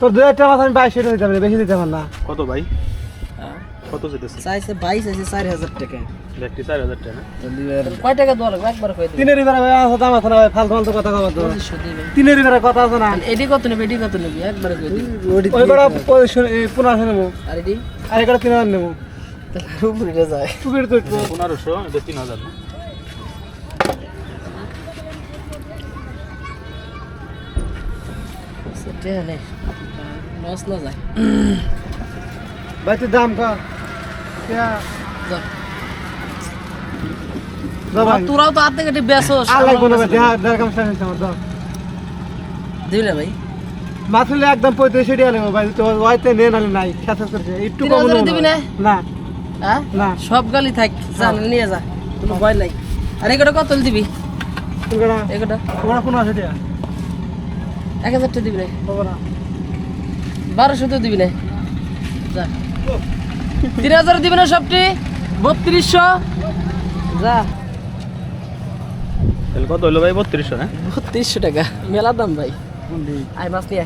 তোর দুই একটা মাছ আমি বাইশ দিতে পারি বেশি দিতে পার না। কত ভাই? কত যেতেছে চাইছে বাইশ আছে চার হাজার টাকা। ব্যাগটি চার হাজার টাকা কয় টাকা দেওয়া লাগবে? একবার কয়ে তিনের এবারে ভাই আছে দাম আছে না ভাই? ফালতু ফালতু কথা কবার তো। তিনের এবারে কথা আছে না? এডি কত নেবে? এডি কত নেবে? একবার কয়ে ওই কটা পজিশন পনেরোশো নেব। আর এডি? আর এই তিন হাজার নেব। উপরে যায়। টুকির তো পনেরোশো এটা তিন হাজার না? সেটা লস না যায়। ভাই তুই দাম ভাই। তোরাও তো আর্ধেক বেসো আর ভাই। হলে একদম পঁয়ত্রিশ টাকা নেব ভাই। তো ওয়াইতে নিয়ে নালে নাই। খেতে করছে। একটু কম দিবি না? না? না। হ্যাঁ? না। সব গালি থাক। যা নিয়ে যা। কোনো ভয় নাই। আর এগুলো কত দিবি? কটা এগুলো? তোমার পনেরোশো টাকা। এক হাজারটা দিবি না। বারোশো তো দিবি না। যা। তিন হাজার দিবি না সবটি। বত্রিশশো। যা। কত হলো ভাই? বত্রিশশো হ্যাঁ? বত্রিশশো টাকা। মেলা দাম ভাই। আয় মাছ নিয়ে।